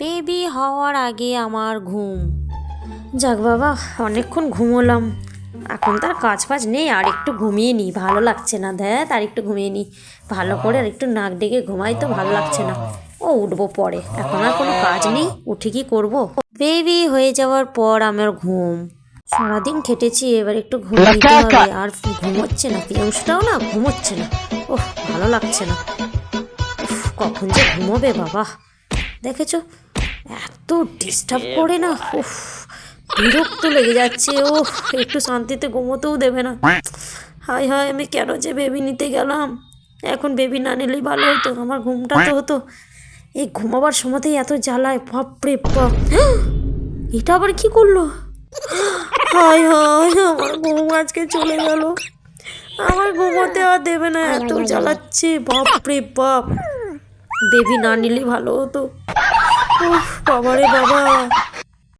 Baby হওয়ার আগে আমার ঘুম। যাক বাবা অনেকক্ষণ ঘুমোলাম। এখন তার কাজ ফাজ নেই আর একটু ঘুমিয়ে নিই ভালো লাগছে না দেখ আর একটু ঘুমিয়ে নিই ভালো করে আর একটু নাক ডেকে ঘুমাই তো ভালো লাগছে না। ও উঠবো পরে। এখন আর কোনো কাজ নেই উঠে কি করব? বেবি হয়ে যাওয়ার পর আমার ঘুম। সারাদিন খেটেছি এবার একটু ঘুম দিতে হবে। আর ঘুমোচ্ছে না পিয়ংসটাও না ঘুমোচ্ছে না। ওহ ভালো লাগছে না। কখন যে ঘুমোবে বাবা। দেখেছ? এত ডিস্টার্ব করে না? উফ বিরক্ত লেগে যাচ্ছে। ও একটু শান্তিতে ঘুমোতেও দেবে না। হায় হায় আমি কেন যে বেবি নিতে গেলাম? এখন বেবি না নিলেই ভালো হতো। আমার ঘুমটা তো হতো। এই ঘুমাবার সময়তেই এত জ্বালায় বাপরে বাপ। এটা আবার কি করল? হায় হায় আমার ঘুম আজকে চলে গেল। আমার ঘুমোতে আর দেবে না এত জ্বালাচ্ছে বাপরে বাপ। বেবি না নিলে ভালো হতো। উফ বাবারে বাবা।